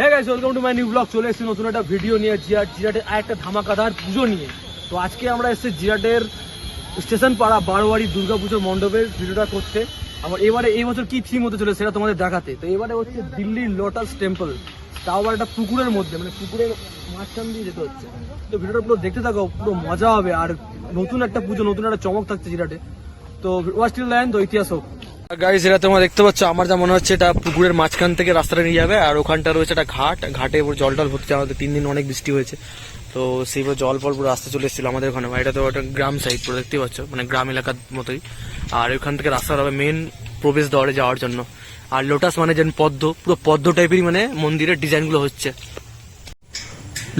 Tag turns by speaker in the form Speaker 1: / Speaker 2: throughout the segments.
Speaker 1: Welcome to my new blog চলে এসেছি নতুন একটা ভিডিও নিয়ে, জিরাট, জিরাটের আর একটা ধামাকাদার পুজো নিয়ে। তো আজকে আমরা এসেছি জিরাটের স্টেশন পাড়া বারোয়ারি দুর্গা পুজোর মণ্ডপের ভিডিওটা করতে। আবার এবারে এই বছর কি থিম হতে চলেছে সেটা তোমাদের দেখাতে। তো এবারে হচ্ছে দিল্লির লোটাস টেম্পল তাও আবার একটা পুকুরের মধ্যে মানে পুকুরের মাঝখান দিয়ে যেতে হচ্ছে। তো ভিডিওটা পুরো দেখতে থাকো, পুরো মজা হবে। আর নতুন একটা পুজো, নতুন একটা চমক থাকছে জিরাটে। তো ওয়াচ টিল লাইন তো ইতিহাস হোক। গাড়ি যেটা তোমরা দেখতে পাচ্ছ, আমার যা মনে হচ্ছে, এটা পুকুরের মাঝখান থেকে রাস্তাটা নিয়ে যাবে, আর ওখানটা রয়েছে একটা ঘাট। ঘাটে জল টল ভর্তি, আমাদের তিন দিন অনেক বৃষ্টি হয়েছে। তো সেইভাবে জল ফল পুরো রাস্তা চলে এসেছিল আমাদের ওখানে। এটা তো একটা গ্রাম সাইড পুরো দেখতে পাচ্ছ মানে গ্রাম এলাকার মতোই। আর ওখান থেকে রাস্তা হবে মেন প্রবেশ দ্বারে যাওয়ার জন্য। আর লোটাস মানে যেন পদ্ম, পুরো পদ্ম টাইপেরই মানে মন্দিরের ডিজাইনগুলো হচ্ছে।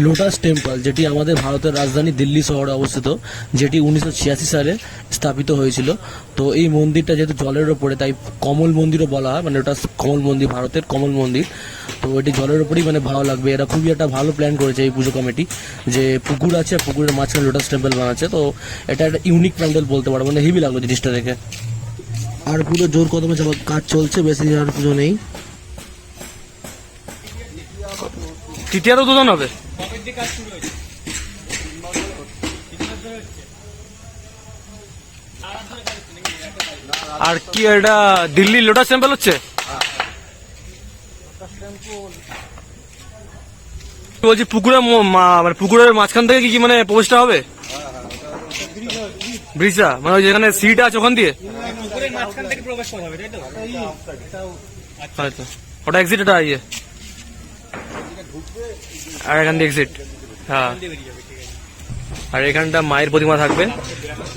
Speaker 1: লোটাস টেম্পল, যেটি আমাদের ভারতের রাজধানী দিল্লি শহরে অবস্থিত, যেটি উনিশশো ছিয়াশি সালে স্থাপিত হয়েছিল। তো এই মন্দিরটা যেহেতু জলের ওপরে তাই কমল মন্দিরও বলা হয় মানে ওটা কমল মন্দির, ভারতের কমল মন্দির। তো এটি জলের ওপরেই মানে ভালো লাগবে। এরা খুবই একটা ভালো প্ল্যান করেছে এই পুজো কমিটি, যে পুকুর আছে, পুকুরের মাঝখানে লোটাস টেম্পল বানাচ্ছে। তো এটা একটা ইউনিক প্যান্ডেল বলতে পারব মানে হেভি লাগল জিনিসটা দেখে।
Speaker 2: আর পুরো জোর কদমে কাজ চলছে, বেশি আর পুজো নেই।
Speaker 1: তৃতীয়ার দুজন হবে। আর কি এটা দিল্লি লোটাস টেম্পল হচ্ছে? বলছি পুকুরের মা- মানে পুকুরের মাঝখান থেকে কি কি মানে প্রবেশটা হবে? ব্রিজটা মানে ওই যেখানে সিট আছে ওখান দিয়ে? ওটা এক্সিট এটা ইয়ে। আর এখান দিয়ে এক্সিট হ্যাঁ। আর এখানটা মায়ের প্রতিমা থাকবে।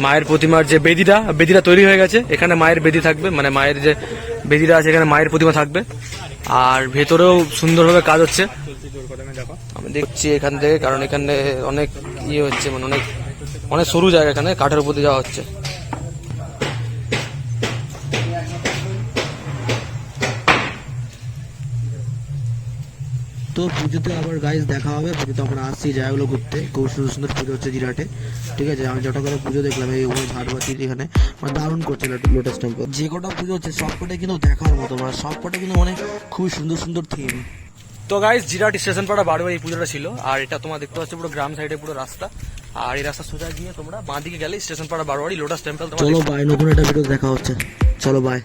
Speaker 1: মায়ের প্রতিমার যে বেদিটা বেদিটা তৈরি হয়ে গেছে। এখানে মায়ের বেদি থাকবে মানে মায়ের যে বেদিটা আছে, এখানে মায়ের প্রতিমা থাকবে। আর ভেতরেও সুন্দরভাবে কাজ হচ্ছে। আমি দেখছি এখান থেকে, কারণ এখানে অনেক ইয়ে হচ্ছে মানে অনেক অনেক সরু জায়গা এখানে, কাঠের উপর দিয়ে যাওয়া হচ্ছে।
Speaker 2: তো পুজোতে আবার গাইজ দেখা হবে। পুজোতে আমরা আসছি জায়গাগুলো ঘুরতে। খুব সুন্দর সুন্দর পুজো হচ্ছে জিরাটে। ঠিক আছে আমি যটা করে পুজো দেখলাম এই ওই ঝাড়বাতি এখানে মানে দারুণ করছে লোটাস টেম্পল যে কটা পুজো হচ্ছে সব কটাই কিন্তু দেখার মতো মানে সব কটাই কিন্তু মানে খুবই সুন্দর সুন্দর থিম
Speaker 1: তো গাইস জিরাট স্টেশন পাড়া বারবার এই পুজোটা ছিল। আর এটা তোমরা দেখতে পাচ্ছ পুরো গ্রাম সাইডে পুরো রাস্তা। আর এই রাস্তা সোজা গিয়ে তোমরা বাঁ দিকে গেলে স্টেশন পাড়া বারোয়ারি লোটাস টেম্পল তোমরা
Speaker 2: চলো বাই নতুন একটা ভিডিও দেখা হচ্ছে। চলো বাই